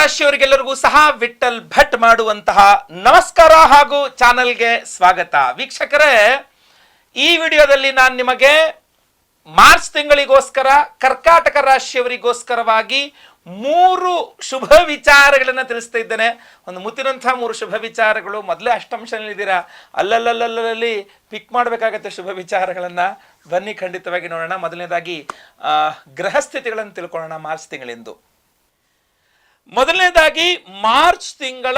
ರಾಶಿಯವರಿಗೆಲ್ಲರಿಗೂ ಸಹ ವಿಠಲ್ ಭಟ್ ಮಾಡುವಂತಹ ನಮಸ್ಕಾರ ಹಾಗೂ ಚಾನಲ್ಗೆ ಸ್ವಾಗತ. ವೀಕ್ಷಕರೇ, ಈ ವಿಡಿಯೋದಲ್ಲಿ ನಾನು ನಿಮಗೆ ಮಾರ್ಚ್ ತಿಂಗಳಿಗೋಸ್ಕರ, ಕರ್ಕಾಟಕ ರಾಶಿಯವರಿಗೋಸ್ಕರವಾಗಿ ಮೂರು ಶುಭ ವಿಚಾರಗಳನ್ನು ತಿಳಿಸ್ತಾ ಇದ್ದೇನೆ. ಒಂದು ಮುತ್ತಿನಂತಹ ಮೂರು ಶುಭ ವಿಚಾರಗಳು. ಮೊದಲೇ ಅಷ್ಟಂಶನಲ್ಲಿದ್ದೀರಾ ಅಲ್ಲಲ್ಲಲ್ಲಲ್ಲಿ ಪಿಕ್ ಮಾಡಬೇಕಾಗತ್ತೆ ಶುಭ ವಿಚಾರಗಳನ್ನು. ಬನ್ನಿ, ಖಂಡಿತವಾಗಿ ನೋಡೋಣ. ಮೊದಲನೇದಾಗಿ ಗ್ರಹ ಸ್ಥಿತಿಗಳನ್ನು ತಿಳ್ಕೊಳ್ಳೋಣ ಮಾರ್ಚ್ ತಿಂಗಳಿಂದು. ಮೊದಲನೇದಾಗಿ ಮಾರ್ಚ್ ತಿಂಗಳ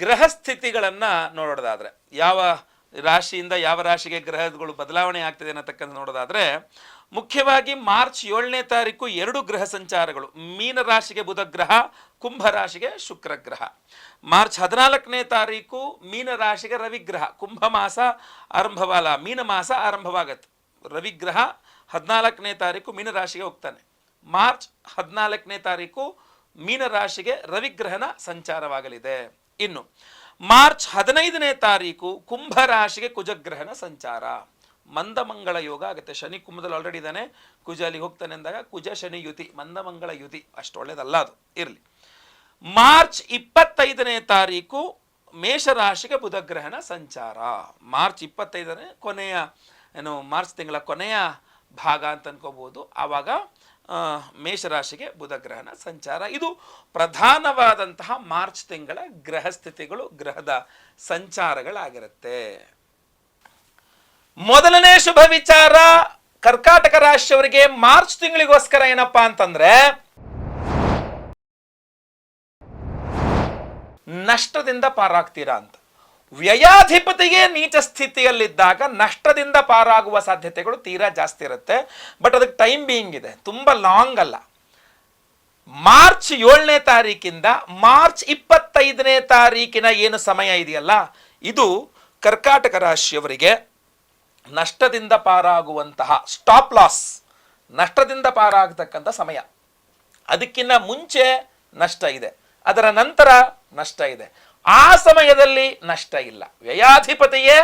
ಗ್ರಹ ಸ್ಥಿತಿಗಳನ್ನು ನೋಡೋದಾದ್ರೆ, ಯಾವ ರಾಶಿಯಿಂದ ಯಾವ ರಾಶಿಗೆ ಗ್ರಹಗಳು ಬದಲಾವಣೆ ಆಗ್ತದೆ ಅನ್ನತಕ್ಕಂಥ ನೋಡೋದಾದರೆ, ಮುಖ್ಯವಾಗಿ ಮಾರ್ಚ್ ಏಳನೇ ತಾರೀಕು ಎರಡು ಗ್ರಹ ಸಂಚಾರಗಳು, ಮೀನ ರಾಶಿಗೆ ಬುಧ ಗ್ರಹ, ಕುಂಭ ರಾಶಿಗೆ ಶುಕ್ರ ಗ್ರಹ. ಮಾರ್ಚ್ ಹದಿನಾಲ್ಕನೇ ತಾರೀಕು ಮೀನ ರಾಶಿಗೆ ರವಿಗ್ರಹ ಕುಂಭ ಮಾಸ ಆರಂಭವಾಲ, ಮೀನ ಮಾಸ ಆರಂಭವಾಗತ್ತೆ. ರವಿಗ್ರಹ ಹದಿನಾಲ್ಕನೇ ತಾರೀಕು ಮೀನ ರಾಶಿಗೆ ಹೋಗ್ತಾನೆ. ಮಾರ್ಚ್ ಹದಿನಾಲ್ಕನೇ ತಾರೀಕು ಮೀನ ರಾಶಿಗೆ ರವಿಗ್ರಹಣ ಸಂಚಾರವಾಗಲಿದೆ. ಇನ್ನು, ಮಾರ್ಚ್ ಹದಿನೈದನೇ ತಾರೀಕು ಕುಂಭ ರಾಶಿಗೆ ಕುಜಗ್ರಹಣ ಸಂಚಾರ. ಮಂದಮಂಗಳ ಯೋಗ ಆಗುತ್ತೆ. ಶನಿ ಕುಂಭದಲ್ಲಿ ಆಲ್ರೆಡಿ ಇದ್ದಾನೆ. ಕುಜ ಅಲ್ಲಿ ಹೋಗ್ತಾನೆ ಅಂದಾಗ ಕುಜ, ಶನಿ, ಯುತಿ, ಮಂದಮಂಗಳ ಯುತಿ. ಅಷ್ಟು ಒಳ್ಳೇದಲ್ಲ ಅದು. ಇರಲಿ. ಮಾರ್ಚ್ ಇಪ್ಪತ್ತೈದನೇ ತಾರೀಕು ಮೇಷರಾಶಿಗೆ ಬುಧಗ್ರಹಣ ಸಂಚಾರ. ಮಾರ್ಚ್ ಇಪ್ಪತ್ತೈದನೇ ಕೊನೆಯ, ಏನು, ಮಾರ್ಚ್ ತಿಂಗಳ ಕೊನೆಯ ಭಾಗ ಅಂತ ಅನ್ಕೋಬಹುದು. ಆವಾಗ ಮೇಷರಾಶಿಗೆ ಬುಧಗ್ರಹಣ ಸಂಚಾರ. ಇದು ಪ್ರಧಾನವಾದಂತಹ ಮಾರ್ಚ್ ತಿಂಗಳ ಗ್ರಹ ಸ್ಥಿತಿಗಳು ಗ್ರಹದ ಸಂಚಾರಗಳಾಗಿರುತ್ತೆ. ಮೊದಲನೇ ಶುಭ ವಿಚಾರ, ಕರ್ಕಾಟಕ ರಾಶಿಯವರಿಗೆ ಮಾರ್ಚ್ ತಿಂಗಳಿಗೋಸ್ಕರ ಏನಪ್ಪಾ ಅಂತಂದ್ರೆ, ನಷ್ಟದಿಂದ ಪಾರಾಗ್ತೀರಾ ಅಂತ. ವ್ಯಯಾಧಿಪತಿಗೆ ನೀಚ ಸ್ಥಿತಿಯಲ್ಲಿದ್ದಾಗ ನಷ್ಟದಿಂದ ಪಾರಾಗುವ ಸಾಧ್ಯತೆಗಳು ತೀರಾ ಜಾಸ್ತಿ ಇರುತ್ತೆ. ಬಟ್ ಅದಕ್ಕೆ ಟೈಮ್ ಬೀಯಿಂಗ್ ಇದೆ. ತುಂಬ ಲಾಂಗ್ ಅಲ್ಲ. ಮಾರ್ಚ್ ಏಳನೇ ತಾರೀಕಿಂದ ಮಾರ್ಚ್ ಇಪ್ಪತ್ತೈದನೇ ತಾರೀಕಿನ ಏನು ಸಮಯ ಇದೆಯಲ್ಲ? ಇದು ಕರ್ಕಾಟಕ ರಾಶಿಯವರಿಗೆ ನಷ್ಟದಿಂದ ಪಾರಾಗುವಂತಹ ಸ್ಟಾಪ್ ಲಾಸ್ ನಷ್ಟದಿಂದ ಪಾರಾಗತಕ್ಕಂಥ ಸಮಯ. ಅದಕ್ಕಿಂತ ಮುಂಚೆ ನಷ್ಟ ಇದೆ. ಅದರ ನಂತರ ನಷ್ಟ ಇದೆ. ಆ ಸಮಯದಲ್ಲಿ ನಷ್ಟ ಇಲ್ಲ. ವ್ಯಯಾಧಿಪತಿಯೇ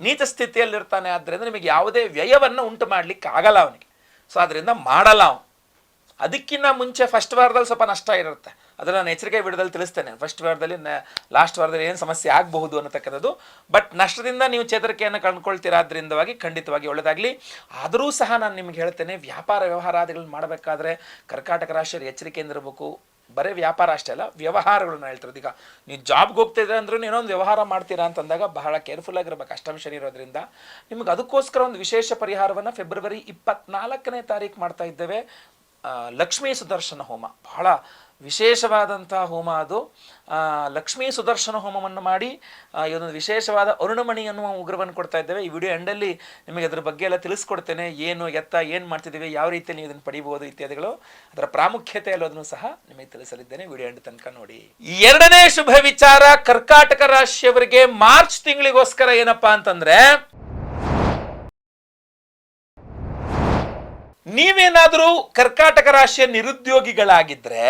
ನೀಚ ಸ್ಥಿತಿಯಲ್ಲಿರ್ತಾನೆ ಆದ್ದರಿಂದ ನಿಮಗೆ ಯಾವುದೇ ವ್ಯಯವನ್ನು ಉಂಟು ಮಾಡಲಿಕ್ಕೆ ಆಗಲ್ಲ ಅವನಿಗೆ. ಸೊ ಅದರಿಂದ ಮಾಡಲ್ಲ ಅವನು. ಅದಕ್ಕಿಂತ ಮುಂಚೆ ಫಸ್ಟ್ ವಾರದಲ್ಲಿ ಸ್ವಲ್ಪ ನಷ್ಟ ಇರುತ್ತೆ. ಅದನ್ನು ನಾನು ಎಚ್ಚರಿಕೆ ವಿಡದಲ್ಲಿ ತಿಳಿಸ್ತೇನೆ. ಫಸ್ಟ್ ವಾರದಲ್ಲಿ ಲಾಸ್ಟ್ ವಾರದಲ್ಲಿ ಏನು ಸಮಸ್ಯೆ ಆಗಬಹುದು ಅನ್ನತಕ್ಕಂಥದ್ದು. ಬಟ್ ನಷ್ಟದಿಂದ ನೀವು ಚೇತರಿಕೆಯನ್ನು ಕಂಡುಕೊಳ್ತೀರಾದ್ರಿಂದವಾಗಿ ಖಂಡಿತವಾಗಿ ಒಳ್ಳೆಯದಾಗಲಿ ಆದರೂ ಸಹ ನಾನು ನಿಮ್ಗೆ ಹೇಳ್ತೇನೆ, ವ್ಯಾಪಾರ ವ್ಯವಹಾರಾದಿಗಳನ್ನ ಮಾಡಬೇಕಾದ್ರೆ ಕರ್ಕಾಟಕ ರಾಶಿಯರು ಎಚ್ಚರಿಕೆಯಿಂದ ಇರಬೇಕು. ಬರೀ ವ್ಯಾಪಾರ ಅಷ್ಟೇ ಅಲ್ಲ, ವ್ಯವಹಾರಗಳನ್ನ ಹೇಳ್ತಿರೋದು. ಈಗ ನೀವು ಜಾಬ್ಗೆ ಹೋಗ್ತಿದ್ರೆ ಅಂದ್ರೂ ಒಂದು ವ್ಯವಹಾರ ಮಾಡ್ತೀರಾ ಅಂತಂದಾಗ ಬಹಳ ಕೇರ್ಫುಲ್ ಆಗಿರ್ಬೇಕು. ಅಷ್ಟಂಶ ಇರೋದ್ರಿಂದ ನಿಮ್ಗೆ ಅದಕ್ಕೋಸ್ಕರ ಒಂದು ವಿಶೇಷ ಪರಿಹಾರವನ್ನು ಫೆಬ್ರವರಿ ಇಪ್ಪತ್ನಾಲ್ಕನೇ ತಾರೀಕು ಮಾಡ್ತಾ ಇದ್ದೇವೆ. ಲಕ್ಷ್ಮೀ ಸುದರ್ಶನ ಹೋಮ. ಬಹಳ ವಿಶೇಷವಾದಂಥ ಹೋಮ ಅದು. ಲಕ್ಷ್ಮೀ ಸುದರ್ಶನ ಹೋಮವನ್ನು ಮಾಡಿ ಇದೊಂದು ವಿಶೇಷವಾದ ಅರುಣಮಣಿ ಅನ್ನುವ ಉಗ್ರವನ್ನು ಕೊಡ್ತಾ ಇದ್ದೇವೆ. ಈ ವಿಡಿಯೋ ಎಂಡಲ್ಲಿ ನಿಮಗೆ ಅದರ ಬಗ್ಗೆ ಎಲ್ಲ ತಿಳಿಸ್ಕೊಡ್ತೇನೆ. ಏನು ಎತ್ತ, ಏನು ಮಾಡ್ತಿದ್ದೀವಿ, ಯಾವ ರೀತಿಯಲ್ಲಿ ಇದನ್ನು ಪಡಿಬಹುದು ಇತ್ಯಾದಿಗಳು, ಅದರ ಪ್ರಾಮುಖ್ಯತೆ ಅಲ್ಲೋದನ್ನು ಸಹ ನಿಮಗೆ ತಿಳಿಸಲಿದ್ದೇನೆ. ವಿಡಿಯೋ ಎಂಡ್ ತನಕ ನೋಡಿ. ಎರಡನೇ ಶುಭ ವಿಚಾರ ಕರ್ಕಾಟಕ ರಾಶಿಯವರಿಗೆ ಮಾರ್ಚ್ ತಿಂಗಳಿಗೋಸ್ಕರ ಏನಪ್ಪಾ ಅಂತಂದ್ರೆ, ನೀವೇನಾದರೂ ಕರ್ಕಾಟಕ ರಾಶಿಯ ನಿರುದ್ಯೋಗಿಗಳಾಗಿದ್ರೆ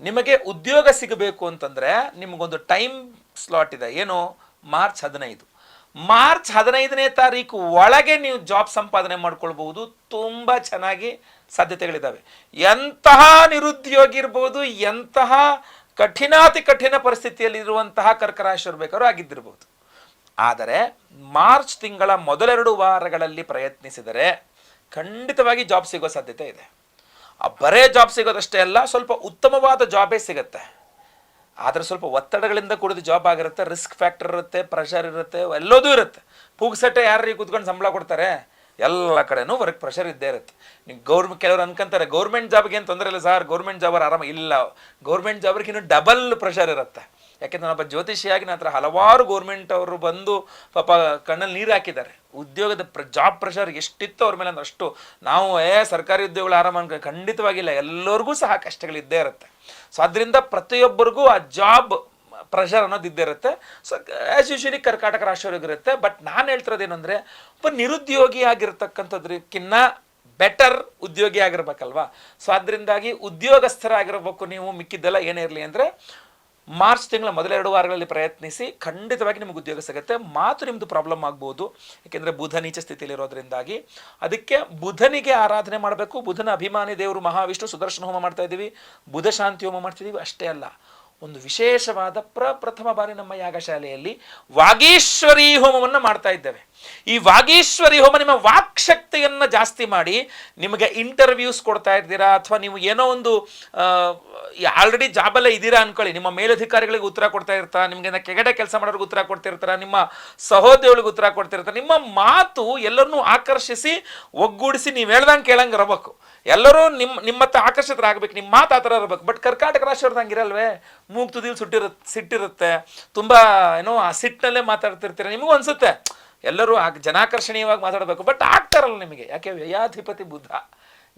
ನಿಮಗೆ ಉದ್ಯೋಗ ಸಿಗಬೇಕು ಅಂತಂದರೆ ನಿಮಗೊಂದು ಟೈಮ್ ಸ್ಲಾಟ್ ಇದೆ. ಏನು? ಮಾರ್ಚ್ ಹದಿನೈದು. ಮಾರ್ಚ್ ಹದಿನೈದನೇ ತಾರೀಕು ಒಳಗೆ ನೀವು ಜಾಬ್ ಸಂಪಾದನೆ ಮಾಡ್ಕೊಳ್ಬಹುದು. ತುಂಬ ಚೆನ್ನಾಗಿ ಸಾಧ್ಯತೆಗಳಿದ್ದಾವೆ ಎಂತಹ ನಿರುದ್ಯೋಗಿ ಇರ್ಬೋದು, ಎಂತಹ ಕಠಿಣಾತಿ ಕಠಿಣ ಪರಿಸ್ಥಿತಿಯಲ್ಲಿರುವಂತಹ ಕರ್ಕರಾಶಿಯರು ಬೇಕಾದ್ರೂ ಆಗಿದ್ದಿರ್ಬೋದು. ಆದರೆ ಮಾರ್ಚ್ ತಿಂಗಳ ಮೊದಲೆರಡು ವಾರಗಳಲ್ಲಿ ಪ್ರಯತ್ನಿಸಿದರೆ ಖಂಡಿತವಾಗಿ ಜಾಬ್ ಸಿಗೋ ಸಾಧ್ಯತೆ ಇದೆ. ಬರೇ ಜಾಬ್ ಸಿಗೋದಷ್ಟೇ ಅಲ್ಲ, ಸ್ವಲ್ಪ ಉತ್ತಮವಾದ ಜಾಬೇ ಸಿಗುತ್ತೆ. ಆದರೆ ಸ್ವಲ್ಪ ಒತ್ತಡಗಳಿಂದ ಕೂಡಿದ ಜಾಬ್ ಆಗಿರುತ್ತೆ ರಿಸ್ಕ್ ಫ್ಯಾಕ್ಟರ್ ಇರುತ್ತೆ ಪ್ರೆಷರ್ ಇರುತ್ತೆ, ಎಲ್ಲದೂ ಇರುತ್ತೆ. ಪೂಗ್ಸಟ್ಟೆ ಯಾರಿಗೆ ಕೂತ್ಕೊಂಡು ಸಂಬಳ ಕೊಡ್ತಾರೆ? ಎಲ್ಲ ಕಡೆನೂ ವರ್ಕ್ ಪ್ರೆಷರ್ ಇದ್ದೇ ಇರುತ್ತೆ. ನೀವು ಗೌರ್ಮೆಂಟ್ ಕೆಲವರು ಅನ್ಕೊಂತಾರೆ ಗೌರ್ಮೆಂಟ್ ಜಾಬ್ಗೆ ಏನು ತೊಂದರೆ ಇಲ್ಲ ಸರ್ ಗೌರ್ಮೆಂಟ್ ಜಾಬ್ ಆರಾಮ ಇಲ್ಲ. ಗೌರ್ಮೆಂಟ್ ಜಾಬ್ರಿಗೆ ಇನ್ನೂ ಡಬಲ್ ಪ್ರೆಷರ್ ಇರುತ್ತೆ. ಯಾಕೆಂದ್ರೆ ನಾನೊಬ್ಬ ಜ್ಯೋತಿಷಿಯಾಗಿ ನನ್ನ ಹತ್ರ ಹಲವಾರು ಗೌರ್ಮೆಂಟ್ ಅವರು ಬಂದು ಪಾಪ ಕಣ್ಣಲ್ಲಿ ನೀರು ಹಾಕಿದ್ದಾರೆ. ಉದ್ಯೋಗದ ಪ್ರ ಜಾಬ್ ಪ್ರೆಷರ್ ಎಷ್ಟಿತ್ತು ಅವ್ರ ಮೇಲೆ ಅಂದ್ರೆ ಅಷ್ಟು. ನಾವು ಏ, ಸರ್ಕಾರಿ ಉದ್ಯೋಗಗಳು ಆರಾಮ ಖಂಡಿತವಾಗಿಲ್ಲ. ಎಲ್ಲರಿಗೂ ಸಹ ಕಷ್ಟಗಳಿದ್ದೇ ಇರುತ್ತೆ. ಸೊ ಅದರಿಂದ ಪ್ರತಿಯೊಬ್ಬರಿಗೂ ಆ ಜಾಬ್ ಪ್ರೆಷರ್ ಅನ್ನೋದು ಇದ್ದೇ ಇರುತ್ತೆ. ಸೊ ಆ್ಯಸ್ ಯೂಶಲಿ ಕರ್ನಾಟಕ ಇರುತ್ತೆ. ಬಟ್ ನಾನು ಹೇಳ್ತಿರೋದೇನು ಅಂದರೆ ಒಬ್ಬ ನಿರುದ್ಯೋಗಿ ಆಗಿರ್ತಕ್ಕಂಥದ್ರಕ್ಕಿನ್ನ ಬೆಟರ್ ಉದ್ಯೋಗಿ ಆಗಿರ್ಬೇಕಲ್ವಾ? ಸೊ ಅದರಿಂದಾಗಿ ಉದ್ಯೋಗಸ್ಥರಾಗಿರ್ಬೇಕು ನೀವು ಮಿಕ್ಕಿದ್ದೆಲ್ಲ ಏನೇ ಇರಲಿ ಅಂದರೆ ಮಾರ್ಚ್ ತಿಂಗಳ ಮೊದಲ ಎರಡು ವಾರಗಳಲ್ಲಿ ಪ್ರಯತ್ನಿಸಿ ಖಂಡಿತವಾಗಿ ನಿಮಗೆ ಉದ್ಯೋಗ ಸಿಗುತ್ತೆ. ಮಾತು ನಿಮ್ಮದು ಪ್ರಾಬ್ಲಮ್ ಆಗ್ಬೋದು. ಯಾಕೆಂದರೆ ಬುಧ ನೀಚ ಸ್ಥಿತಿಯಲ್ಲಿರೋದ್ರಿಂದಾಗಿ. ಅದಕ್ಕೆ ಬುಧನಿಗೆ ಆರಾಧನೆ ಮಾಡಬೇಕು. ಬುಧನ ಅಭಿಮಾನಿ ದೇವರು ಮಹಾವಿಷ್ಣು ಸುದರ್ಶನ ಹೋಮ ಮಾಡ್ತಾ ಇದ್ದೀವಿ ಬುಧ ಶಾಂತಿ ಹೋಮ ಮಾಡ್ತಿದ್ದೀವಿ ಅಷ್ಟೇ ಅಲ್ಲ. ಒಂದು ವಿಶೇಷವಾದ ಪ್ರಪ್ರಥಮ ಬಾರಿ ನಮ್ಮ ಯಾಗಶಾಲೆಯಲ್ಲಿ ವಾಗೀಶ್ವರಿ ಹೋಮವನ್ನು ಮಾಡ್ತಾ ಇದ್ದೇವೆ. ಈ ವಾಗೀಶ್ವರಿ ಹೋಮ ನಿಮ್ಮ ವಾಕ್ಶಕ್ತಿಯನ್ನು ಜಾಸ್ತಿ ಮಾಡಿ ನಿಮಗೆ ಇಂಟರ್ವ್ಯೂಸ್ ಕೊಡ್ತಾ ಇದ್ದೀರಾ ಅಥವಾ ನೀವು ಏನೋ ಒಂದು ಆಲ್ರೆಡಿ ಜಾಬಲ್ಲೇ ಇದ್ದೀರಾ ಅನ್ಕೊಳ್ಳಿ. ನಿಮ್ಮ ಮೇಲಧಿಕಾರಿಗಳಿಗೆ ಉತ್ತರ ಕೊಡ್ತಾ ಇರ್ತಾ, ನಿಮಗೆ ಕೆಗಡೆ ಕೆಲಸ ಮಾಡೋರಿಗೆ ಉತ್ತರ ಕೊಡ್ತಿರ್ತಾರ? ನಿಮ್ಮ ಸಹೋದ್ಯೋಗಿಗೆ ಉತ್ತರ ಕೊಡ್ತಿರ್ತಾರೆ? ನಿಮ್ಮ ಮಾತು ಎಲ್ಲರನ್ನೂ ಆಕರ್ಷಿಸಿ, ಒಗ್ಗೂಡಿಸಿ ನೀವು ಹೇಳ್ದಂಗೆ ಕೇಳಂಗೆ ಇರಬೇಕು. ಎಲ್ಲರೂ ನಿಮ್ಮ ನಿಮ್ಮತ್ತ ಆಕರ್ಷಿತರಾಗಬೇಕು ನಿಮ್ಮ ಮಾತು ಆ ಥರ ಇರಬೇಕು. ಬಟ್ ಕರ್ನಾಟಕ ರಾಶಿಯವ್ರದ್ದು ಹಂಗಿರಲ್ವೇ? ಮೂಗ್ ತುದಿಲಿ ಸುಟ್ಟಿರುತ್ತೆ ಸಿಟ್ಟಿರುತ್ತೆ. ತುಂಬ, ಏನೋ, ಆ ಸಿಟ್ಟಿನಲ್ಲೇ ಮಾತಾಡ್ತಿರ್ತೀರ. ನಿಮಗೂ ಅನ್ಸುತ್ತೆ. ಎಲ್ಲರೂ ಆ ಜನಾಕರ್ಷಣೀಯವಾಗಿ ಮಾತಾಡಬೇಕು. ಬಟ್ ಆಗ್ತಾರಲ್ಲ ನಿಮಗೆ. ಯಾಕೆ, ವ್ಯಯಾಧಿಪತಿ ಬುದ್ಧ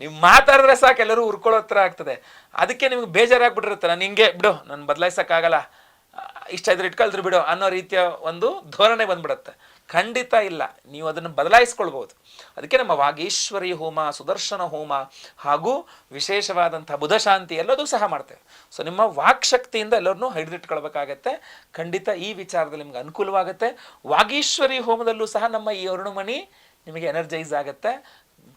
ನೀವು ಮಾತಾಡಿದ್ರೆ ಸಾಕು, ಎಲ್ಲರೂ ಉರ್ಕೊಳ್ಳೋ ಹತ್ರ ಆಗ್ತದೆ. ಅದಕ್ಕೆ ನಿಮ್ಗೆ ಬೇಜಾರಾಗ್ಬಿಟ್ಟಿರುತ್ತೆ ನಾನು ಹಿಂಗೆ ಬಿಡು, ನಾನು ಬದಲಾಯಿಸೋಕ್ಕಾಗಲ್ಲ. ಇಷ್ಟ ಇದ್ರೆ ಇಟ್ಕೊಳ್ತ್ರಿ ಬಿಡು ಅನ್ನೋ ರೀತಿಯ ಒಂದು ಧೋರಣೆ ಬಂದ್ಬಿಡುತ್ತೆ. ಖಂಡಿತ ಇಲ್ಲ. ನೀವು ಅದನ್ನು ಬದಲಾಯಿಸ್ಕೊಳ್ಬೋದು ಅದಕ್ಕೆ ನಮ್ಮ ವಾಗೀಶ್ವರಿ ಹೋಮ, ಸುದರ್ಶನ ಹೋಮ ಹಾಗೂ ವಿಶೇಷವಾದಂಥ ಬುಧಶಾಂತಿ ಎಲ್ಲದೂ ಸಹ ಮಾಡ್ತೇವೆ. ಸೊ ನಿಮ್ಮ ವಾಕ್ಶಕ್ತಿಯಿಂದ ಎಲ್ಲರನ್ನೂ ಹಿಡಿದಿಟ್ಕೊಳ್ಬೇಕಾಗತ್ತೆ. ಖಂಡಿತ ಈ ವಿಚಾರದಲ್ಲಿ ನಿಮ್ಗೆ ಅನುಕೂಲವಾಗುತ್ತೆ. ವಾಗೀಶ್ವರಿ ಹೋಮದಲ್ಲೂ ಸಹ ನಮ್ಮ ಈ ಅರುಣಮಣಿ ನಿಮಗೆ ಎನರ್ಜೈಸ್ ಆಗುತ್ತೆ.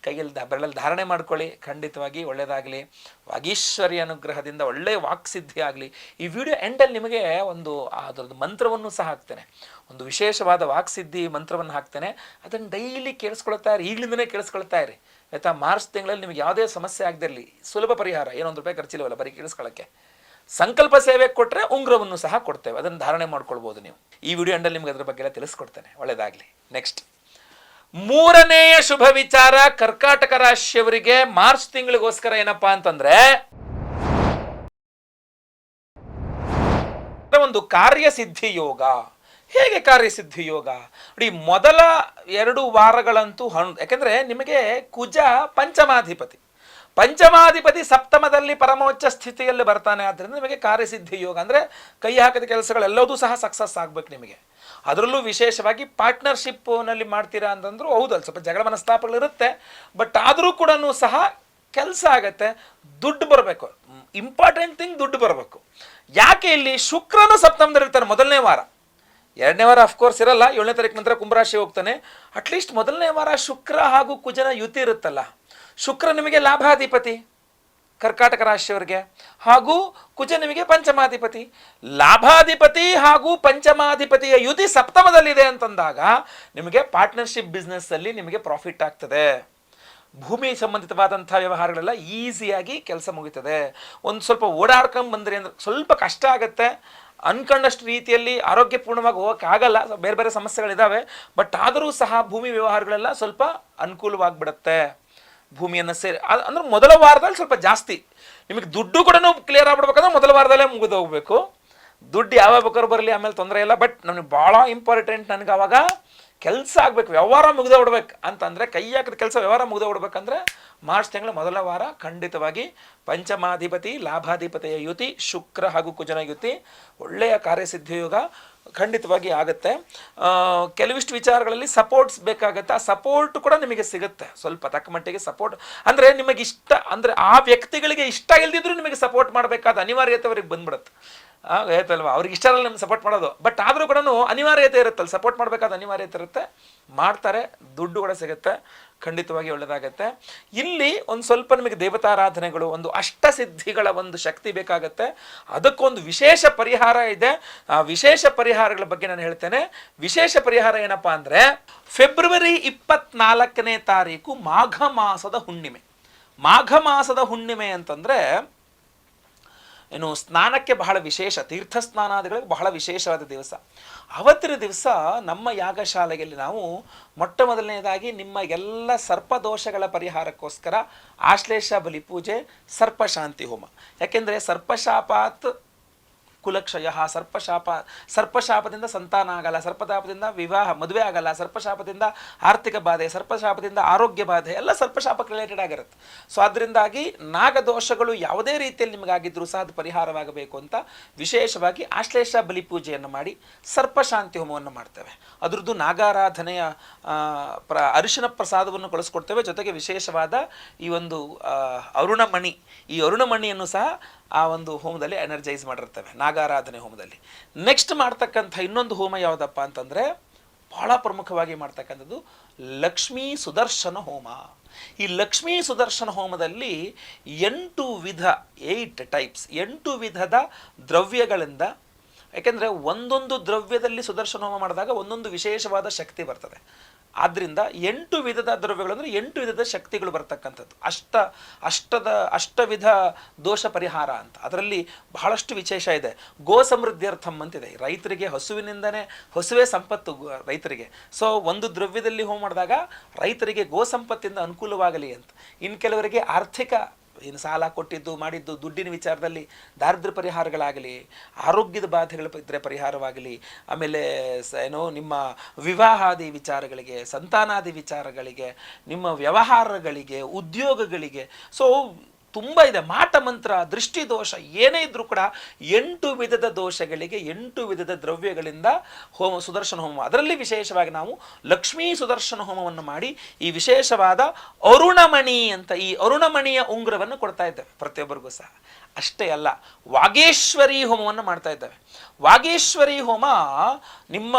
ಕೈಯಲ್ಲಿ ಬೆರಳಲ್ಲಿ ಧಾರಣೆ ಮಾಡ್ಕೊಳ್ಳಿ. ಖಂಡಿತವಾಗಿ ಒಳ್ಳೆಯದಾಗಲಿ ವಾಗೀಶ್ವರಿ ಅನುಗ್ರಹದಿಂದ ಒಳ್ಳೆಯ ವಾಕ್ಸಿದ್ಧಿ ಆಗಲಿ. ಈ ವಿಡಿಯೋ ಎಂಡಲ್ಲಿ ನಿಮಗೆ ಒಂದು ಅದರದ್ದು ಮಂತ್ರವನ್ನು ಸಹ ಹಾಕ್ತೇನೆ. ಒಂದು ವಿಶೇಷವಾದ ವಾಕ್ಸಿದ್ಧಿ ಮಂತ್ರವನ್ನು ಹಾಕ್ತೇನೆ. ಅದನ್ನು ಡೈಲಿ ಕೇಳಿಸ್ಕೊಳ್ತಾ ಇರಿ. ಈಗಲಿಂದನೇ ಕೇಳಿಸ್ಕೊಳ್ತಾ ಇರಿ. ಆಯಿತಾ? ಮಾರ್ಚ್ ತಿಂಗಳಲ್ಲಿ ನಿಮಗೆ ಯಾವುದೇ ಸಮಸ್ಯೆ ಆಗದಿರಲಿ. ಸುಲಭ ಪರಿಹಾರ. ಏನೊಂದು ರೂಪಾಯಿ ಖರ್ಚಿಲ್ಲವಲ್ಲ ಬರೀ ಕೇಳಿಸ್ಕೊಳ್ಳೋಕ್ಕೆ. ಸಂಕಲ್ಪ ಸೇವೆ ಕೊಟ್ಟರೆ ಉಂಗ್ರವನ್ನು ಸಹ ಕೊಡ್ತೇವೆ. ಅದನ್ನು ಧಾರಣೆ ಮಾಡ್ಕೊಳ್ಬೋದು ನೀವು. ಈ ವಿಡಿಯೋ ಎಂಡಲ್ಲಿ ನಿಮಗೆ ಅದರ ಬಗ್ಗೆ ಎಲ್ಲ ತಿಳಿಸ್ಕೊಡ್ತೇನೆ. ಒಳ್ಳೆಯದಾಗಲಿ ನೆಕ್ಸ್ಟ್ ಮೂರನೆಯ ಶುಭ ವಿಚಾರ ಕರ್ಕಾಟಕ ರಾಶಿಯವರಿಗೆ ಮಾರ್ಚ್ ತಿಂಗಳಿಗೋಸ್ಕರ ಏನಪ್ಪಾ ಅಂತಂದ್ರೆ ಒಂದು ಕಾರ್ಯಸಿದ್ಧಿ ಯೋಗ ಹೇಗೆ ಕಾರ್ಯಸಿದ್ಧಿ ಯೋಗ ನೋಡಿ, ಮೊದಲ ಎರಡು ವಾರಗಳಂತೂ ಹಣ್, ಯಾಕೆಂದ್ರೆ ನಿಮಗೆ ಕುಜ ಪಂಚಮಾಧಿಪತಿ. ಪಂಚಮಾಧಿಪತಿ ಸಪ್ತಮದಲ್ಲಿ ಪರಮೋಚ್ಚ ಸ್ಥಿತಿಯಲ್ಲಿ ಬರ್ತಾನೆ ಆದ್ದರಿಂದ ನಿಮಗೆ ಕಾರ್ಯಸಿದ್ಧಿ ಯೋಗ ಅಂದರೆ ಕೈ ಹಾಕಿದ ಕೆಲಸಗಳೆಲ್ಲದೂ ಸಹ ಸಕ್ಸಸ್ ಆಗ್ಬೇಕು ನಿಮಗೆ. ಅದರಲ್ಲೂ ವಿಶೇಷವಾಗಿ ಪಾರ್ಟ್ನರ್ಶಿಪ್ನಲ್ಲಿ ಮಾಡ್ತೀರಾ ಅಂತಂದ್ರೂ ಹೌದು, ಅಲ್ಲಿ ಸ್ವಲ್ಪ ಜಗಳ ಮನಸ್ತಾಪಗಳಿರುತ್ತೆ, ಬಟ್ ಆದರೂ ಕೂಡ ಸಹ ಕೆಲಸ ಆಗತ್ತೆ, ದುಡ್ಡು ಬರಬೇಕು. ಇಂಪಾರ್ಟೆಂಟ್ ಥಿಂಗ್ ದುಡ್ಡು ಬರಬೇಕು. ಯಾಕೆ ಇಲ್ಲಿ ಶುಕ್ರನು ಸಪ್ತಮದಲ್ಲಿ ಇರ್ತಾನೆ ಮೊದಲನೇ ವಾರ? ಎರಡನೇ ವಾರ ಅಫ್ಕೋರ್ಸ್ ಇರಲ್ಲ, ಏಳನೇ ತಾರೀಕು ನಂತರ ಕುಂಭರಾಶಿ ಹೋಗ್ತಾನೆ. ಅಟ್ಲೀಸ್ಟ್ ಮೊದಲನೇ ವಾರ ಶುಕ್ರ ಹಾಗೂ ಕುಜನ ಯುತಿ ಇರುತ್ತಲ್ಲ. ಶುಕ್ರ ನಿಮಗೆ ಲಾಭಾಧಿಪತಿ. ಕರ್ಕಾಟಕ ರಾಶಿಯವರಿಗೆ. ಹಾಗೂ ಕುಜ ನಿಮಗೆ ಪಂಚಮಾಧಿಪತಿ. ಲಾಭಾಧಿಪತಿ ಹಾಗೂ ಪಂಚಮಾಧಿಪತಿಯ ಯುತಿ ಸಪ್ತಮದಲ್ಲಿದೆ ಅಂತಂದಾಗ ನಿಮಗೆ ಪಾರ್ಟ್ನರ್ಶಿಪ್ ಬಿಸ್ನೆಸ್ಸಲ್ಲಿ ನಿಮಗೆ ಪ್ರಾಫಿಟ್ ಆಗ್ತದೆ. ಭೂಮಿ ಸಂಬಂಧಿತವಾದಂಥ ವ್ಯವಹಾರಗಳೆಲ್ಲ ಈಸಿಯಾಗಿ ಕೆಲಸ ಮುಗಿತದೆ. ಒಂದು ಸ್ವಲ್ಪ ಓಡಾಡ್ಕೊಂಡು ಬಂದ್ರಿ ಅಂದ್ರೆ ಸ್ವಲ್ಪ ಕಷ್ಟ ಆಗುತ್ತೆ. ಅನ್ಕೊಂಡಷ್ಟು ರೀತಿಯಲ್ಲಿ ಆರೋಗ್ಯಪೂರ್ಣವಾಗಿ ಹೋಗೋಕ್ಕಾಗಲ್ಲ ಬೇರೆ ಬೇರೆ ಸಮಸ್ಯೆಗಳಿದ್ದಾವೆ ಬಟ್ ಆದರೂ ಸಹ ಭೂಮಿ ವ್ಯವಹಾರಗಳೆಲ್ಲ ಸ್ವಲ್ಪ ಅನುಕೂಲವಾಗಿಬಿಡುತ್ತೆ. ಭೂಮಿಯನ್ನು ಸೇರಿ. ಅದ್- ಅಂದ್ರೆ ಮೊದಲ ವಾರದಲ್ಲಿ ಸ್ವಲ್ಪ ಜಾಸ್ತಿ. ನಿಮಗೆ ದುಡ್ಡು ಕೂಡ ಕ್ಲಿಯರ್ ಆಗ್ಬಿಡ್ಬೇಕಂದ್ರೆ ಮೊದಲ ವಾರದಲ್ಲೇ ಮುಗಿದು ಹೋಗ್ಬೇಕು. ದುಡ್ಡು ಯಾವ ಬೇಕಾದ್ರೂ ಬರಲಿ, ಆಮೇಲೆ ತೊಂದರೆ ಇಲ್ಲ. ಬಟ್ ನನಗೆ ಭಾಳ ಇಂಪಾರ್ಟೆಂಟ್ ನನಗೆ ಅವಾಗ ಕೆಲಸ ಆಗಬೇಕು. ವ್ಯವಹಾರ ಮುಗಿದ ಬಿಡ್ಬೇಕು. ಅಂತಂದರೆ ಕೈ ಹಾಕಿದ ಕೆಲಸ ವ್ಯವಹಾರ ಮುಗಿದ ಬಿಡ್ಬೇಕಂದ್ರೆ ಮಾರ್ಚ್ ತಿಂಗಳ ಮೊದಲ ವಾರ ಖಂಡಿತವಾಗಿ ಪಂಚಮಾಧಿಪತಿ, ಲಾಭಾಧಿಪತಿಯ ಯುತಿ, ಶುಕ್ರ ಹಾಗೂ ಕುಜನ ಯುತಿ. ಒಳ್ಳೆಯ ಕಾರ್ಯಸಿದ್ಧಿ ಯೋಗ ಖಂಡಿತವಾಗಿ ಆಗುತ್ತೆ. ಕೆಲವಿಷ್ಟು ವಿಚಾರಗಳಲ್ಲಿ ಸಪೋರ್ಟ್ಸ್ ಬೇಕಾಗುತ್ತೆ. ಆ ಸಪೋರ್ಟ್ ಕೂಡ ನಿಮಗೆ ಸಿಗುತ್ತೆ. ಸ್ವಲ್ಪ ತಕ್ಕ ಮಟ್ಟಿಗೆ ಸಪೋರ್ಟ್ ಅಂದರೆ ನಿಮಗೆ ಇಷ್ಟ ಅಂದರೆ ಆ ವ್ಯಕ್ತಿಗಳಿಗೆ ಇಷ್ಟ ಇಲ್ದಿದ್ರು ನಿಮಗೆ ಸಪೋರ್ಟ್ ಮಾಡಬೇಕಾದ ಅನಿವಾರ್ಯತೆ ಅವ್ರಿಗೆ ಬಂದ್ಬಿಡುತ್ತೆ. ಆಗ ಹೇಳ್ತಲ್ವ ಅವ್ರಿಗೆ ಇಷ್ಟ ಇರಲ್ಲ ನಿಮ್ಗೆ ಸಪೋರ್ಟ್ ಮಾಡೋದು. ಬಟ್ ಆದರೂ ಕೂಡ ಅನಿವಾರ್ಯತೆ ಇರುತ್ತಲ್ಲ ಸಪೋರ್ಟ್ ಮಾಡಬೇಕಾದ ಅನಿವಾರ್ಯತೆ ಇರುತ್ತೆ. ಮಾಡ್ತಾರೆ, ದುಡ್ಡು ಕೂಡ ಸಿಗುತ್ತೆ, ಖಂಡಿತವಾಗಿ ಒಳ್ಳೆಯದಾಗತ್ತೆ ಇಲ್ಲಿ ಒಂದು ಸ್ವಲ್ಪ ನಿಮಗೆ ದೇವತಾರಾಧನೆಗಳು, ಒಂದು ಅಷ್ಟಸಿದ್ಧಿಗಳ ಒಂದು ಶಕ್ತಿ ಬೇಕಾಗತ್ತೆ. ಅದಕ್ಕೊಂದು ವಿಶೇಷ ಪರಿಹಾರ ಇದೆ. ಆ, ವಿಶೇಷ ಪರಿಹಾರಗಳ ಬಗ್ಗೆ ನಾನು ಹೇಳ್ತೇನೆ. ವಿಶೇಷ ಪರಿಹಾರ ಏನಪ್ಪಾ ಅಂದರೆ, ಫೆಬ್ರವರಿ ಇಪ್ಪತ್ನಾಲ್ಕನೇ ತಾರೀಕು ಮಾಘ ಮಾಸದ ಹುಣ್ಣಿಮೆ. ಮಾಘ ಮಾಸದ ಹುಣ್ಣಿಮೆ ಅಂತಂದರೆ ಏನು ಸ್ನಾನಕ್ಕೆ ಬಹಳ ವಿಶೇಷ ತೀರ್ಥ ಸ್ನಾನಾದಿಗಳಿಗೆ ಬಹಳ ವಿಶೇಷವಾದ ದಿವಸ. ಅವತ್ತಿನ ದಿವಸ ನಮ್ಮ ಯಾಗಶಾಲೆಯಲ್ಲಿ ನಾವು ಮೊಟ್ಟ ಮೊದಲನೇದಾಗಿ ನಿಮ್ಮ ಎಲ್ಲ ಸರ್ಪದೋಷಗಳ ಪರಿಹಾರಕ್ಕೋಸ್ಕರ ಆಶ್ಲೇಷ ಬಲಿ ಪೂಜೆ ಸರ್ಪಶಾಂತಿ ಹೋಮ. ಯಾಕೆಂದರೆ ಸರ್ಪಶಾಪಾತ್ ಕುಲಕ್ಷಯ, ಸರ್ಪಶಾಪ, ಸರ್ಪಶಾಪದಿಂದ ಸಂತಾನ ಆಗಲ್ಲ ಸರ್ಪಶಾಪದಿಂದ ವಿವಾಹ, ಮದುವೆ ಆಗಲ್ಲ, ಸರ್ಪಶಾಪದಿಂದ ಆರ್ಥಿಕ ಬಾಧೆ, ಸರ್ಪಶಾಪದಿಂದ ಆರೋಗ್ಯ ಬಾಧೆ, ಎಲ್ಲ ಸರ್ಪಶಾಪಕ್ಕೆ ರಿಲೇಟೆಡ್ ಆಗಿರುತ್ತೆ. ಸೊ ಅದರಿಂದಾಗಿ ನಾಗದೋಷಗಳು ಯಾವುದೇ ರೀತಿಯಲ್ಲಿ ನಿಮಗಾಗಿದ್ದರೂ ಸಹ ಅದು ಪರಿಹಾರವಾಗಬೇಕು ಅಂತ ವಿಶೇಷವಾಗಿ ಆಶ್ಲೇಷ ಬಲಿ ಪೂಜೆಯನ್ನು ಮಾಡಿ ಸರ್ಪಶಾಂತಿ ಹೋಮವನ್ನು ಮಾಡ್ತೇವೆ. ಅದರದ್ದು ನಾಗಾರಾಧನೆಯ ಪ್ರ, ಅರಿಶಿನ ಪ್ರಸಾದವನ್ನು ಕಳಿಸ್ಕೊಡ್ತೇವೆ. ಜೊತೆಗೆ ವಿಶೇಷವಾದ ಈ ಒಂದು ಅರುಣಮಣಿ, ಈ ಅರುಣಮಣಿಯನ್ನು ಸಹ ಆ ಒಂದು ಹೋಮದಲ್ಲಿ ಎನರ್ಜೈಸ್ ಮಾಡಿರ್ತವೆ, ನಾಗಾರಾಧನೆ ಹೋಮದಲ್ಲಿ. ನೆಕ್ಸ್ಟ್ ಮಾಡ್ತಕ್ಕಂಥ ಇನ್ನೊಂದು ಹೋಮ ಯಾವುದಪ್ಪ ಅಂತಂದರೆ, ಬಹಳ ಪ್ರಮುಖವಾಗಿ ಮಾಡ್ತಕ್ಕಂಥದ್ದು ಲಕ್ಷ್ಮೀ ಸುದರ್ಶನ ಹೋಮ. ಈ ಲಕ್ಷ್ಮೀ ಸುದರ್ಶನ ಹೋಮದಲ್ಲಿ ಎಂಟು ವಿಧ ಏಯ್ಟ್ ಟೈಪ್ಸ್ ಎಂಟು ವಿಧದ ದ್ರವ್ಯಗಳಿಂದ ಯಾಕೆಂದರೆ ಒಂದೊಂದು ದ್ರವ್ಯದಲ್ಲಿ ಸುದರ್ಶನ ಹೋಮ ಮಾಡಿದಾಗ ಒಂದೊಂದು ವಿಶೇಷವಾದ ಶಕ್ತಿ ಬರ್ತದೆ. ಆದ್ದರಿಂದ ಎಂಟು ವಿಧದ ದ್ರವ್ಯಗಳು ಅಂದರೆ ಎಂಟು ವಿಧದ ಶಕ್ತಿಗಳು ಬರ್ತಕ್ಕಂಥದ್ದು. ಅಷ್ಟ, ಅಷ್ಟದ, ಅಷ್ಟವಿಧ ದೋಷ ಪರಿಹಾರ ಅಂತ. ಅದರಲ್ಲಿ ಬಹಳಷ್ಟು ವಿಶೇಷ ಇದೆ. ಗೋ ಸಮೃದ್ಧಿಯರ್ಥಂ ಅಂತಿದೆ. ರೈತರಿಗೆ ಹಸುವಿನಿಂದನೇ, ಹಸುವೇ ಸಂಪತ್ತು ರೈತರಿಗೆ. ಸೊ ಒಂದು ದ್ರವ್ಯದಲ್ಲಿ ಹೋಮ್ ಮಾಡಿದಾಗ ರೈತರಿಗೆ ಗೋ ಸಂಪತ್ತಿಂದ ಅನುಕೂಲವಾಗಲಿ ಅಂತ. ಇನ್ನು ಕೆಲವರಿಗೆ ಆರ್ಥಿಕ ಏನು ಸಾಲ ಕೊಟ್ಟಿದ್ದು, ಮಾಡಿದ್ದು, ದುಡ್ಡಿನ ವಿಚಾರದಲ್ಲಿ ದಾರಿದ್ರ್ಯ ಪರಿಹಾರಗಳಾಗಲಿ, ಆರೋಗ್ಯದ ಬಾಧೆಗಳ ಇದ್ದರೆ ಪರಿಹಾರವಾಗಲಿ, ಆಮೇಲೆ ಸ, ಏನೋ, ನಿಮ್ಮ ವಿವಾಹಾದಿ ವಿಚಾರಗಳಿಗೆ, ಸಂತಾನಾದಿ ವಿಚಾರಗಳಿಗೆ, ನಿಮ್ಮ ವ್ಯವಹಾರಗಳಿಗೆ, ಉದ್ಯೋಗಗಳಿಗೆ ಸೊ ತುಂಬ ಇದೆ. ಮಾಟ ಮಂತ್ರ, ದೃಷ್ಟಿ ದೋಷ, ಏನೇ ಇದ್ರೂ ಕೂಡ ಎಂಟು ವಿಧದ ದೋಷಗಳಿಗೆ, ಎಂಟು ವಿಧದ ದ್ರವ್ಯಗಳಿಂದ ಹೋಮ, ಸುದರ್ಶನ ಹೋಮ. ಅದರಲ್ಲಿ ವಿಶೇಷವಾಗಿ ನಾವು ಲಕ್ಷ್ಮೀ ಸುದರ್ಶನ ಹೋಮವನ್ನು ಮಾಡಿ ಈ ವಿಶೇಷವಾದ ಅರುಣಮಣಿ ಅಂತ ಈ ಅರುಣಮಣಿಯ ಉಂಗುರವನ್ನು ಕೊಡ್ತಾ ಇದ್ದೇವೆ. ಪ್ರತಿಯೊಬ್ಬರಿಗೂ ಸಹ. ಅಷ್ಟೇ ಅಲ್ಲ, ವಾಗೇಶ್ವರಿ ಹೋಮವನ್ನು ಮಾಡ್ತಾ ಇದ್ದೇವೆ. ವಾಗೇಶ್ವರಿ ಹೋಮ ನಿಮ್ಮ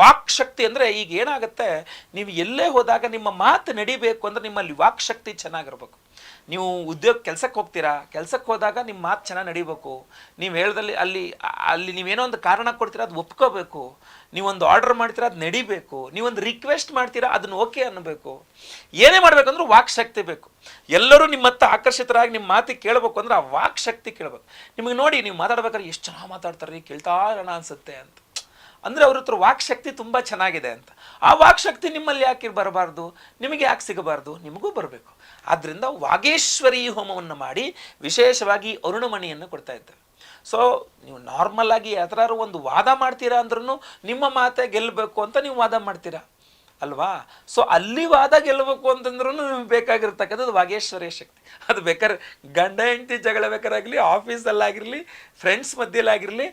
ವಾಕ್ಶಕ್ತಿ ಅಂದರೆ ಈಗ ಏನಾಗುತ್ತೆ? ನೀವು ಎಲ್ಲೇ ಹೋದಾಗ ನಿಮ್ಮ ಮಾತು ನಡಿಬೇಕು ಅಂದ್ರೆ ನಿಮ್ಮಲ್ಲಿ ವಾಕ್ಶಕ್ತಿ ಚೆನ್ನಾಗಿರ್ಬೇಕು. ನೀವು ಉದ್ಯೋಗ ಕೆಲಸಕ್ಕೆ ಹೋಗ್ತೀರಾ? ಕೆಲಸಕ್ಕೆ ಹೋದಾಗ ನಿಮ್ಮ ಮಾತು ಚೆನ್ನಾಗಿ ನಡಿಬೇಕು. ನೀವು ಹೇಳ್ದಲ್ಲಿ ಅಲ್ಲಿ ಅಲ್ಲಿ ನೀವೇನೋ ಒಂದು ಕಾರಣ ಕೊಡ್ತೀರಾ, ಅದು ಒಪ್ಕೋಬೇಕು. ನೀವೊಂದು ಆರ್ಡರ್ ಮಾಡ್ತೀರಾ, ಅದು ನಡಿಬೇಕು. ನೀವೊಂದು ರಿಕ್ವೆಸ್ಟ್ ಮಾಡ್ತೀರಾ, ಅದನ್ನ ಓಕೆ ಅನ್ನಬೇಕು. ಏನೇ ಮಾಡಬೇಕಂದ್ರೆ ವಾಕ್ ಶಕ್ತಿ ಬೇಕು. ಎಲ್ಲರೂ ನಿಮ್ಮ ಹತ್ತ ಆಕರ್ಷಿತರಾಗಿ ನಿಮ್ಮ ಮಾತಿಗೆ ಕೇಳಬೇಕು ಅಂದ್ರೆ ಆ ವಾಕ್ ಶಕ್ತಿ ಕೇಳಬೇಕು. ನಿಮಗೆ ನೋಡಿ, ನೀವು ಮಾತಾಡ್ಬೇಕಾದ್ರೆ ಎಷ್ಟು ಚೆನ್ನಾಗಿ ಮಾತಾಡ್ತಾರೆ ಕೇಳ್ತಾ ಇರೋಣ ಅನ್ಸುತ್ತೆ ಅಂತ. ಅಂದರೆ ಅವ್ರ ಹತ್ರ ವಾಕ್ಶಕ್ತಿ ತುಂಬ ಚೆನ್ನಾಗಿದೆ ಅಂತ. ಆ ವಾಕ್ಶಕ್ತಿ ನಿಮ್ಮಲ್ಲಿ ಯಾಕೆ ಬರಬಾರ್ದು? ನಿಮಗೆ ಯಾಕೆ ಸಿಗಬಾರ್ದು? ನಿಮಗೂ ಬರಬೇಕು. ಆದ್ದರಿಂದ ವಾಗೇಶ್ವರಿ ಹೋಮವನ್ನು ಮಾಡಿ ವಿಶೇಷವಾಗಿ ಅರುಣಮಣಿಯನ್ನು ಕೊಡ್ತಾ ಇದ್ದೇವೆ. ಸೊ ನೀವು ನಾರ್ಮಲ್ ಆಗಿ ಯಾವ್ದಾದ್ರು ಒಂದು ವಾದ ಮಾಡ್ತೀರಾ ಅಂದ್ರೂ ನಿಮ್ಮ ಮಾತೆ ಗೆಲ್ಲಬೇಕು ಅಂತ ನೀವು ವಾದ ಮಾಡ್ತೀರಾ? ಅಲ್ವಾ? ಸೊ ಅಲ್ಲಿ ವಾದ ಗೆಲ್ಲಬೇಕು ಅಂತಂದ್ರೂ ನಿಮ್ಗೆ ಬೇಕಾಗಿರ್ತಕ್ಕಂಥದ್ದು ವಾಗೇಶ್ವರಿಯ ಶಕ್ತಿ. ಅದು ಬೇಕಾದ್ರೆ ಗಂಡ, ಹೆಂಡತಿ ಜಗಳ ಬೇಕಾರಾಗಲಿ ಆಫೀಸಲ್ಲಾಗಿರಲಿ ಫ್ರೆಂಡ್ಸ್ ಮಧ್ಯಲ್ಲಾಗಿರಲಿ,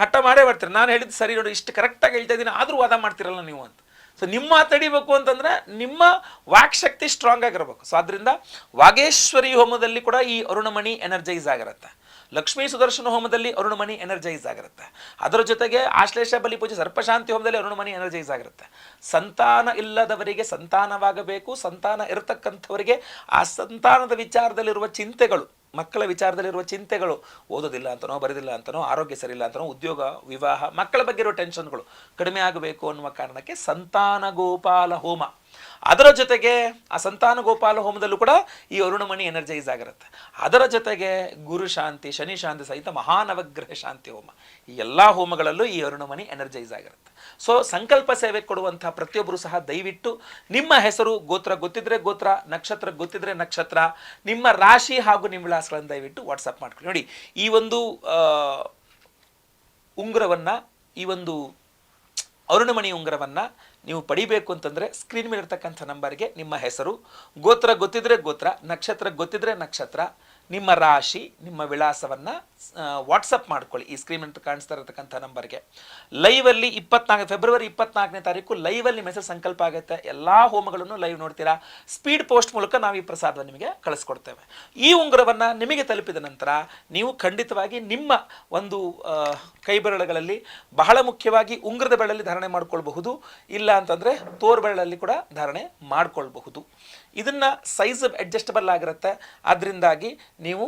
ಹಠ ಮಾಡೇ ಬರ್ತೀರಿ ನಾನು ಹೇಳಿದ್ದು ಸರಿ ನೋಡಿ, ಇಷ್ಟು ಕರೆಕ್ಟಾಗಿ ಹೇಳ್ತಾ ಇದ್ದೀನಿ, ಆದರೂ ವಾದ ಮಾಡ್ತಿರಲ್ಲ ನೀವು ಅಂತ. ಸೊ ನಿಮ್ಮ ತಡಿಬೇಕು ಅಂತಂದ್ರೆ ನಿಮ್ಮ ವಾಕ್ ಶಕ್ತಿ ಸ್ಟ್ರಾಂಗ್ ಆಗಿರಬೇಕು. ಸೊ ಅದರಿಂದ ವಾಗೇಶ್ವರಿ ಹೋಮದಲ್ಲಿ ಕೂಡ ಈ ಅರುಣಮಣಿ ಎನರ್ಜೈಸ್ ಆಗಿರುತ್ತೆ. ಲಕ್ಷ್ಮೀ ಸುದರ್ಶನ ಹೋಮದಲ್ಲಿ ಅರುಣಮಣಿ ಎನರ್ಜೈಸ್ ಆಗಿರುತ್ತೆ. ಅದರ ಜೊತೆಗೆ ಆಶ್ಲೇಷ ಬಲಿ ಪೂಜೆ ಸರ್ಪಶಾಂತಿ ಹೋಮದಲ್ಲಿ ಅರುಣಮಣಿ ಎನರ್ಜೈಸ್ ಆಗಿರುತ್ತೆ. ಸಂತಾನ ಇಲ್ಲದವರಿಗೆ ಸಂತಾನವಾಗಬೇಕು, ಸಂತಾನ ಇರತಕ್ಕಂಥವರಿಗೆ ಆ ಸಂತಾನದ ವಿಚಾರದಲ್ಲಿರುವ ಚಿಂತೆಗಳು, ಮಕ್ಕಳ ವಿಚಾರದಲ್ಲಿರುವ ಚಿಂತೆಗಳು, ಓದೋದಿಲ್ಲ ಅಂತನೋ, ಬರೆದಿಲ್ಲ ಅಂತನೋ, ಆರೋಗ್ಯ ಸರಿಯಿಲ್ಲ ಅಂತನೋ, ಉದ್ಯೋಗ, ವಿವಾಹ, ಮಕ್ಕಳ ಬಗ್ಗೆ ಇರೋ ಟೆನ್ಷನ್ಗಳು ಕಡಿಮೆ ಆಗಬೇಕು ಅನ್ನುವ ಕಾರಣಕ್ಕೆ ಸಂತಾನ ಗೋಪಾಲ ಹೋಮ. ಅದರ ಜೊತೆಗೆ ಆ ಸಂತಾನ ಗೋಪಾಲ ಹೋಮದಲ್ಲೂ ಕೂಡ ಈ ಅರುಣಮಣಿ ಎನರ್ಜೈಸ್ ಆಗಿರುತ್ತೆ. ಅದರ ಜೊತೆಗೆ ಗುರು ಶಾಂತಿ, ಶನಿ ಶಾಂತಿ ಸಹಿತ ಮಹಾನವಗ್ರಹ ಶಾಂತಿ ಹೋಮ. ಈ ಎಲ್ಲ ಹೋಮಗಳಲ್ಲೂ ಈ ಅರುಣಮಣಿ ಎನರ್ಜೈಸ್ ಆಗಿರುತ್ತೆ. ಸೊ ಸಂಕಲ್ಪ ಸೇವೆ ಕೊಡುವಂತಹ ಪ್ರತಿಯೊಬ್ಬರು ಸಹ ದಯವಿಟ್ಟು ನಿಮ್ಮ ಹೆಸರು ಗೋತ್ರ ಗೊತ್ತಿದ್ರೆ ಗೋತ್ರ, ನಕ್ಷತ್ರ ಗೊತ್ತಿದ್ರೆ ನಕ್ಷತ್ರ, ನಿಮ್ಮ ರಾಶಿ ಹಾಗೂ ನಿಮ್ಮ ವಿಳಾಸಗಳನ್ನು ದಯವಿಟ್ಟು ವಾಟ್ಸಪ್ ಮಾಡ್ಕೊಳ್ಳಿ. ನೋಡಿ, ಈ ಒಂದು ಉಂಗುರವನ್ನು, ಈ ಒಂದು ಅರುಣಮಣಿ ಉಂಗುರವನ್ನ ನೀವು ಪಡಿಬೇಕು ಅಂತಂದರೆ ಸ್ಕ್ರೀನ್ ಮೇಲೆ ಇರ್ತಕ್ಕಂಥ ನಂಬರ್ಗೆ ನಿಮ್ಮ ಹೆಸರು, ಗೋತ್ರ ಗೊತ್ತಿದ್ರೆ ಗೋತ್ರ, ನಕ್ಷತ್ರ ಗೊತ್ತಿದ್ರೆ ನಕ್ಷತ್ರ, ನಿಮ್ಮ ರಾಶಿ, ನಿಮ್ಮ ವಿಳಾಸವನ್ನ ವಾಟ್ಸಪ್ ಮಾಡ್ಕೊಳ್ಳಿ. ಈ ಸ್ಕ್ರೀನ್ ಅಂತ ಕಾಣಿಸ್ತಾ ಇರತಕ್ಕಂಥ ನಂಬರ್ಗೆ ಲೈವಲ್ಲಿ ಇಪ್ಪತ್ನಾಲ್ಕು ಫೆಬ್ರವರಿ ಇಪ್ಪತ್ನಾಲ್ಕನೇ ತಾರೀಕು ಲೈವಲ್ಲಿ ಮೆಸೇಜ್ ಸಂಕಲ್ಪ ಆಗುತ್ತೆ. ಎಲ್ಲಾ ಹೋಮಗಳನ್ನು ಲೈವ್ ನೋಡ್ತೀರಾ? ಸ್ಪೀಡ್ ಪೋಸ್ಟ್ ಮೂಲಕ ನಾವು ಈ ಪ್ರಸಾದವನ್ನು ನಿಮಗೆ ಕಳಿಸ್ಕೊಡ್ತೇವೆ. ಈ ಉಂಗುರವನ್ನು ನಿಮಗೆ ತಲುಪಿದ ನಂತರ ನೀವು ಖಂಡಿತವಾಗಿ ನಿಮ್ಮ ಒಂದು ಕೈಬೆರಳುಗಳಲ್ಲಿ ಬಹಳ ಮುಖ್ಯವಾಗಿ ಉಂಗುರದ ಬೆರಳಲ್ಲಿ ಧಾರಣೆ ಮಾಡ್ಕೊಳ್ಬಹುದು. ಇಲ್ಲ ಅಂತಂದ್ರೆ ತೋರ್ ಬೆರಳಲ್ಲಿ ಕೂಡ ಧಾರಣೆ ಮಾಡ್ಕೊಳ್ಬಹುದು. ಇದನ್ನು ಸೈಜ್ ಅಡ್ಜಸ್ಟಬಲ್ ಆಗಿರುತ್ತೆ. ಅದರಿಂದಾಗಿ ನೀವು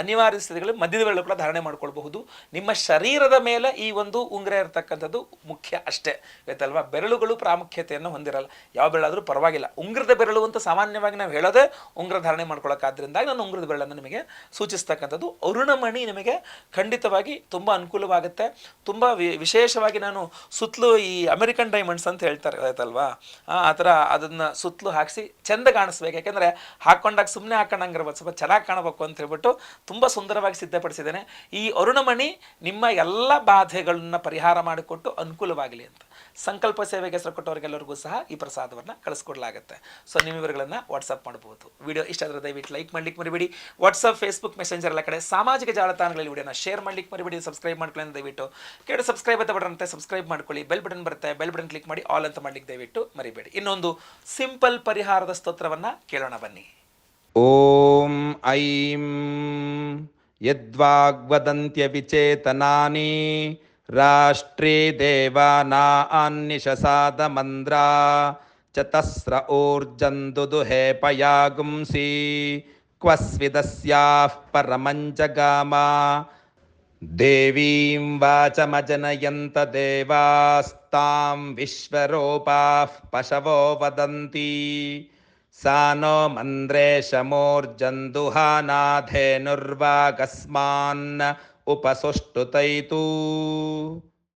ಅನಿವಾರ್ಯ ಸ್ಥಿತಿಗಳಲ್ಲಿ ಮಧ್ಯದ ಬೆರಳು ಕೂಡ ಧಾರಣೆ ಮಾಡ್ಕೊಳ್ಬಹುದು. ನಿಮ್ಮ ಶರೀರದ ಮೇಲೆ ಈ ಒಂದು ಉಂಗುರ ಇರತಕ್ಕಂಥದ್ದು ಮುಖ್ಯ ಅಷ್ಟೇ, ಗೊತ್ತಲ್ವಾ? ಬೆರಳುಗಳು ಪ್ರಾಮುಖ್ಯತೆಯನ್ನು ಹೊಂದಿರಲ್ಲ. ಯಾವ ಬೆರಳಾದರೂ ಪರವಾಗಿಲ್ಲ. ಉಂಗುರದ ಬೆರಳು ಅಂತ ಸಾಮಾನ್ಯವಾಗಿ ನಾವು ಹೇಳೋದೇ ಉಂಗುರ ಧಾರಣೆ ಮಾಡ್ಕೊಳ್ಳೋಕ್ಕಾದ್ರಿಂದಾಗಿ ನಾನು ಉಂಗುರದ ಬೆರಳನ್ನು ನಿಮಗೆ ಸೂಚಿಸ್ತಕ್ಕಂಥದ್ದು. ಅರುಣಮಣಿ ನಿಮಗೆ ಖಂಡಿತವಾಗಿ ತುಂಬ ಅನುಕೂಲವಾಗುತ್ತೆ. ತುಂಬ ವಿಶೇಷವಾಗಿ ನಾನು ಸುತ್ತಲೂ ಈ ಅಮೆರಿಕನ್ ಡೈಮಂಡ್ಸ್ ಅಂತ ಹೇಳ್ತಾರೆ ಆಯ್ತಲ್ವಾ ಆ ಥರ ಅದನ್ನು ಸುತ್ತಲೂ ಹಾಕಿಸಿ ಚೆಂದ ಕಾಣಿಸ್ಬೇಕು. ಯಾಕೆಂದರೆ ಹಾಕೊಂಡಾಗ ಸುಮ್ಮನೆ ಹಾಕೊಂಡಂಗಿರ್ಬೋದು. ಸ್ವಲ್ಪ ಚೆನ್ನಾಗಿ ಕಾಣಬೇಕು ಅಂತ ಹೇಳ್ಬಿಟ್ಟು ತುಂಬ ಸುಂದರವಾಗಿ ಸಿದ್ಧಪಡಿಸಿದ್ದೇನೆ. ಈ ಅರುಣಮಣಿ ನಿಮ್ಮ ಎಲ್ಲ ಬಾಧೆಗಳನ್ನ ಪರಿಹಾರ ಮಾಡಿಕೊಟ್ಟು ಅನುಕೂಲವಾಗಲಿ ಅಂತ. ಸಂಕಲ್ಪ ಸೇವೆಗೆ ಹೆಸರು ಕೊಟ್ಟವರಿಗೆಲ್ಲರಿಗೂ ಸಹ ಈ ಪ್ರಸಾದವನ್ನು ಕಳಿಸ್ಕೊಡ್ಲಾಗುತ್ತೆ. ಸೊ ನೀವು ವಿವರಗಳನ್ನು ವಾಟ್ಸಪ್ ಮಾಡ್ಬೋದು. ವಿಡಿಯೋ ಇಷ್ಟ ಆದರೆ ದಯವಿಟ್ಟು ಲೈಕ್ ಮಾಡ್ಲಿಕ್ಕೆ ಮರಿಬೇಡಿ. ವಾಟ್ಸಪ್ ಫೇಸ್ಬುಕ್ ಮೆಸೆಂಜರ್ ಎಲ್ಲ ಕಡೆ ಸಾಮಾಜಿಕ ಜಾಲತಾಣಗಳಲ್ಲಿ ವಿಡಿಯೋನ ಶೇರ್ ಮಾಡ್ಲಿಕ್ಕೆ ಮರಿಬೇಡಿ. ಸಬ್ಸ್ಕ್ರೈಬ್ ಮಾಡ್ಕೊಳ್ಳಿ ದಯವಿಟ್ಟು. ಕೆಳಗಡೆ ಸಬ್ಸ್ಕ್ರೈಬ್ ಅಂತ ಅಂತ ಸಬ್ಸ್ಕ್ರೈಬ್ ಮಾಡ್ಕೊಳ್ಳಿ. ಬೆಲ್ ಬಟನ್ ಬರುತ್ತೆ ಬೆಲ್ ಬಟನ್ ಕ್ಲಿಕ್ ಮಾಡಿ ಆಲ್ ಅಂತ ಮಾಡ್ಲಿಕ್ಕೆ ದಯವಿಟ್ಟು ಮರಿಬೇಡಿ. ಇನ್ನೊಂದು ಸಿಂಪಲ್ ಪರಿಹಾರದ ಸ್ತೋತ್ರವನ್ನು ಕೇಳೋಣ ಬನ್ನಿ. ॐ ऐं यद्वाग्वदन्त्यविचेतनानि राष्ट्रे देवानान्निशसादमन्द्रा चतस्र ऊर्जन्दुदुहे पयागुंसि क्व स्विदस्याः परमञ्जगामा। देवीं वाचमजनयन्त देवास्तां विश्वरूपाः पशवो वदन्ति सा नो मन्द्रेशमूर्जन्दुहानाधेनुर्वागस्मान् उपसुष्टुतैतु